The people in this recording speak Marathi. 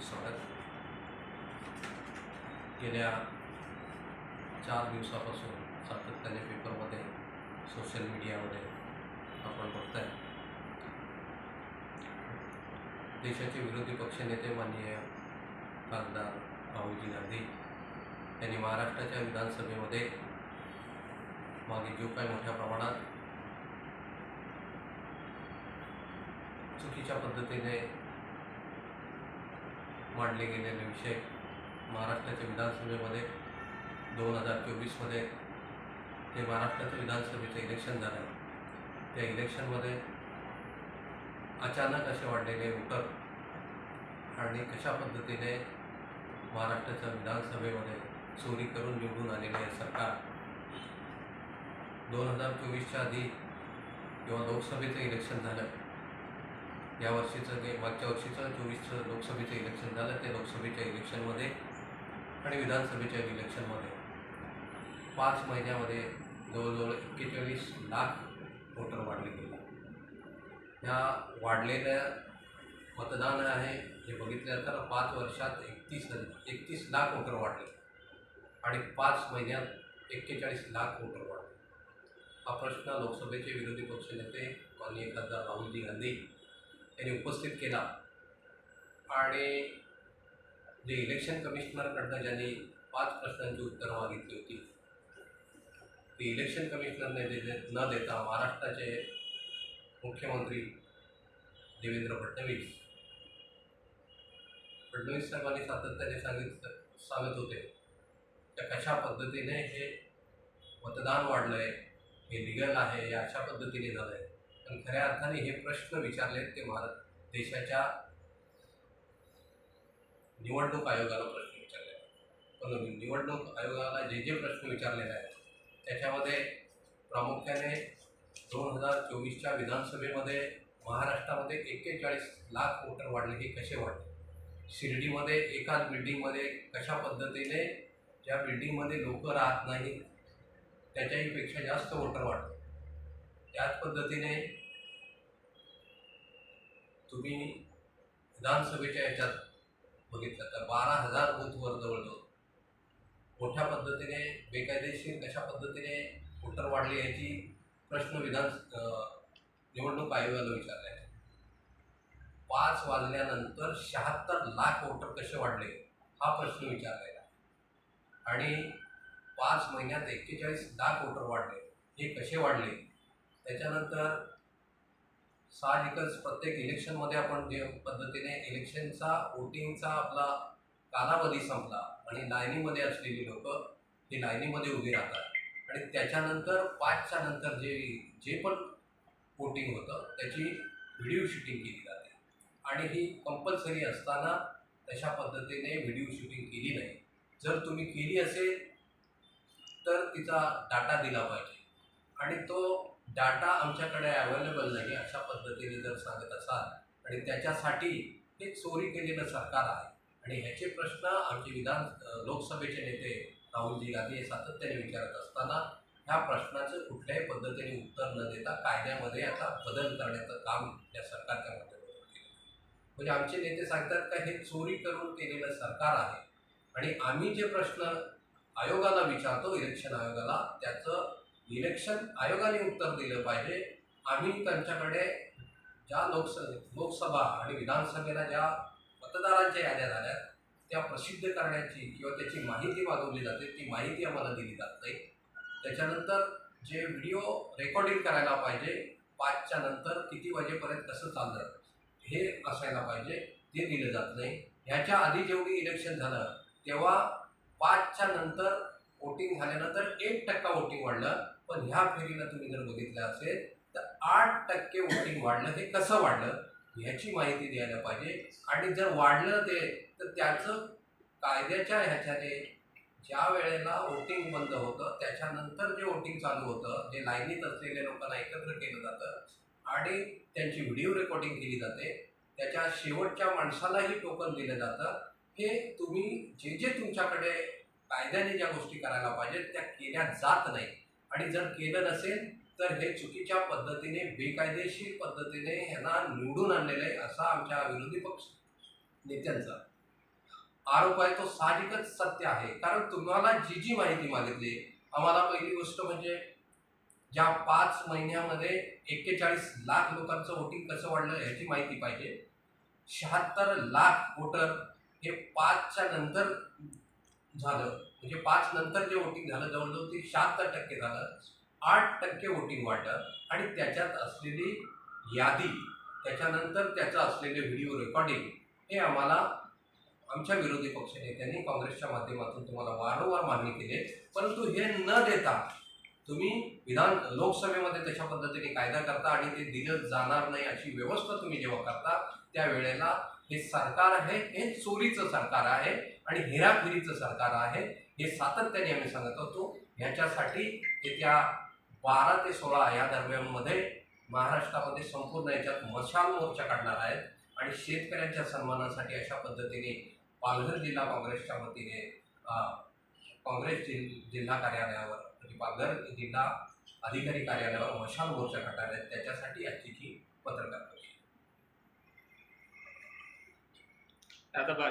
स्वागत गेल्या चार दिवसापासून सातत्याने पेपरमध्ये सोशल मीडियामध्ये आपण बघताय. देशाचे विरोधी पक्षनेते माननीय खासदार राहुलजी गांधी यांनी महाराष्ट्राच्या विधानसभेमध्ये मागे जो काही मोठ्या प्रमाणात चुकीच्या पद्धतीने मांडले गेलेले विषय महाराष्ट्राच्या विधानसभेमध्ये दोन हजार चोवीसमध्ये. ते महाराष्ट्राचं विधानसभेचं इलेक्शन झालं. त्या इलेक्शनमध्ये अचानक असे वाढलेले वोटर आणि कशा पद्धतीने महाराष्ट्राच्या विधानसभेमध्ये चोरी करून निवडून आलेले हे सरकार. दोन हजार चोवीसच्या आधी किंवा लोकसभेचं इलेक्शन झालं. या वर्षीचं जे मागच्या वर्षीचं चोवीसचं लोकसभेचं इलेक्शन झालं ते लोकसभेच्या इलेक्शनमध्ये आणि विधानसभेच्या इलेक्शनमध्ये पाच महिन्यामध्ये जवळजवळ एक्केचाळीस लाख वोटर वाढले गेले. ह्या वाढलेल्या मतदान आहे हे बघितलं तर पाच वर्षात एकतीस एकतीस लाख वोटर वाढले आणि पाच महिन्यात एक्केचाळीस लाख वोटर वाढले. हा प्रश्न लोकसभेचे विरोधी पक्षनेते माननीय खासदार राहुलजी गांधी त्यांनी उपस्थित केला. आणि जे इलेक्शन कमिशनरकडनं ज्यांनी पाच प्रश्नांची उत्तरं मागितली होती ती इलेक्शन कमिशनरने दे न देता महाराष्ट्राचे मुख्यमंत्री देवेंद्र फडणवीस फडणवीस साहेबांनी सातत्याने सांगित सांगत होते त्या कशा पद्धतीने हे मतदान वाढलं आहे हे लिगल आहे हे अशा पद्धतीने झालं आहे पण खऱ्या अर्थाने हे प्रश्न विचारले ते भारत देशाच्या निवडणूक आयोगाला प्रश्न विचारले पण निवडणूक आयोगाला जे जे प्रश्न विचारलेले आहेत त्याच्यामध्ये प्रामुख्याने दोन हजार चोवीसच्या विधानसभेमध्ये महाराष्ट्रामध्ये एक्केचाळीस लाख वोटर वाढले. हे कसे वाढले? शिर्डीमध्ये एकाच बिल्डिंगमध्ये कशा पद्धतीने ज्या बिल्डिंगमध्ये लोक राहत नाहीत त्याच्याहीपेक्षा जास्त वोटर वाढले. त्याच पद्धतीने तुम्ही विधानसभेच्या याच्यात बघितलं तर बारा हजार बूथवर जवळजवळ मोठ्या पद्धतीने बेकायदेशीर कशा पद्धतीने वोटर वाढले याची प्रश्न विधान निवडणूक आयोगाला विचारला आहे पाच वाजल्यानंतर शहात्तर लाख वोटर कसे वाढले हा प्रश्न विचारलेला. आणि पाच महिन्यात एक्केचाळीस लाख वोटर वाढले हे कसे वाढले? त्याच्यानंतर साहजिकच प्रत्येक इलेक्शनमध्ये आपण जे पद्धतीने इलेक्शनचा वोटिंगचा आपला कालावधी संपला आणि लाईनीमध्ये असलेली लोक ही लाईनीमध्ये उभी राहतात. आणि त्याच्यानंतर पाचच्या नंतर जे जे पण वोटिंग होतं त्याची व्हिडिओ शूटिंग केली जाते. आणि ही कंपल्सरी असताना तशा पद्धतीने व्हिडिओ शूटिंग केली नाही. जर तुम्ही केली असेल तर तिचा डाटा दिला पाहिजे. आणि तो डाटा आमच्याकडे अवेलेबल नाही अशा पद्धतीने जर सांगत असाल आणि त्याच्यासाठी हे चोरी केलेलं सरकार आहे. आणि ह्याचे प्रश्न आमचे विधान लोकसभेचे नेते राहुलजी गांधी हे सातत्याने विचारत असताना ह्या प्रश्नाचं कुठल्याही पद्धतीने उत्तर न देता कायद्यामध्ये आता बदल करण्याचं काम या सरकारच्या माध्यमातून केलं म्हणजे आमचे नेते सांगतात का हे चोरी करून केलेलं सरकार आहे. आणि आम्ही जे प्रश्न आयोगाला विचारतो इलेक्शन आयोगाला त्याचं इलेक्शन आयोगाने उत्तर दिलं पाहिजे. आम्ही त्यांच्याकडे ज्या लोकस लोकसभा आणि विधानसभेला ज्या मतदारांच्या याद्या झाल्या त्या प्रसिद्ध करण्याची किंवा त्याची माहिती मागवली जाते. ती माहिती आम्हाला दिली जात नाही. त्याच्यानंतर जे व्हिडिओ रेकॉर्डिंग करायला पाहिजे पाचच्या नंतर किती वाजेपर्यंत कसं चाललं हे असायला पाहिजे. ते दिलं जात नाही. ह्याच्या आधी जेवढी इलेक्शन झालं तेव्हा पाचच्या नंतर वोटिंग झाल्यानंतर एक टक्का वोटिंग वाढलं. पण ह्या फेरीला तुम्ही जर बघितलं असेल तर आठ टक्के वोटिंग वाढलं. हे कसं वाढलं? ह्याची माहिती द्यायला पाहिजे. आणि जर वाढलं ते तर त्याचं कायद्याच्या ह्याच्याने ज्या वेळेला वोटिंग बंद होतं त्याच्यानंतर जे वोटिंग चालू होतं जे लाईनीत असलेल्या लोकांना एकत्र केलं जातं आणि त्यांची व्हिडिओ रेकॉर्डिंग केली जाते त्याच्या शेवटच्या माणसालाही टोकन दिलं जातं. हे तुम्ही जे जे तुमच्याकडे कायद्याने ज्या गोष्टी करायला पाहिजेत त्या केल्या जात नाही. आणि जर केलं नसेल तर हे चुकीच्या पद्धतीने बेकायदेशीर पद्धतीने ह्यांना निवडून आणलेलं आहे असा आमच्या विरोधी पक्ष नेत्यांचा आरोप आहे. तो साहजिकच सत्य आहे. कारण तुम्हाला जी जी माहिती मागितली आम्हाला पहिली गोष्ट म्हणजे ज्या पाच महिन्यामध्ये एक्केचाळीस लाख लोकांचं वोटिंग कसं वाढलं ह्याची माहिती पाहिजे. शहात्तर लाख वोटर हे पाचच्या नंतर झालं. म्हणजे पाच नंतर जे वोटिंग झालं जवळजवळ ते शहात्तर टक्के झालं. आठ टक्के वोटिंग वाढलं आणि त्याच्यात असलेली यादी त्याच्यानंतर त्याचं असलेले व्हिडिओ रेकॉर्डिंग हे आम्हाला आमच्या विरोधी पक्षनेत्यांनी काँग्रेसच्या माध्यमातून तुम्हाला वारंवार मागणी केली. परंतु हे न देता तुम्ही विधान लोकसभेमध्ये तशा पद्धतीने कायदा करता आणि ते दिलं जाणार नाही अशी व्यवस्था तुम्ही जेव्हा करता त्यावेळेला हे सरकार आहे हे चोरीचं सरकार आहे आणि हेराफेरीचं सरकार आहे हे सातत्याने आम्ही सांगत होतो. ह्याच्यासाठी येत्या बारा ते सोळा या दरम्यानमध्ये महाराष्ट्रामध्ये संपूर्ण याच्यात मशाल मोर्चा काढणार आहेत आणि शेतकऱ्यांच्या सन्मानासाठी अशा पद्धतीने पालघर जिल्हा काँग्रेसच्या वतीने काँग्रेस जिल जिल्हा कार्यालयावर म्हणजे पालघर जिल्हा अधिकारी कार्यालयावर मशाल मोर्चा काढणार आहेत. त्याच्यासाठी आजची ही पत्रकार Otherwise,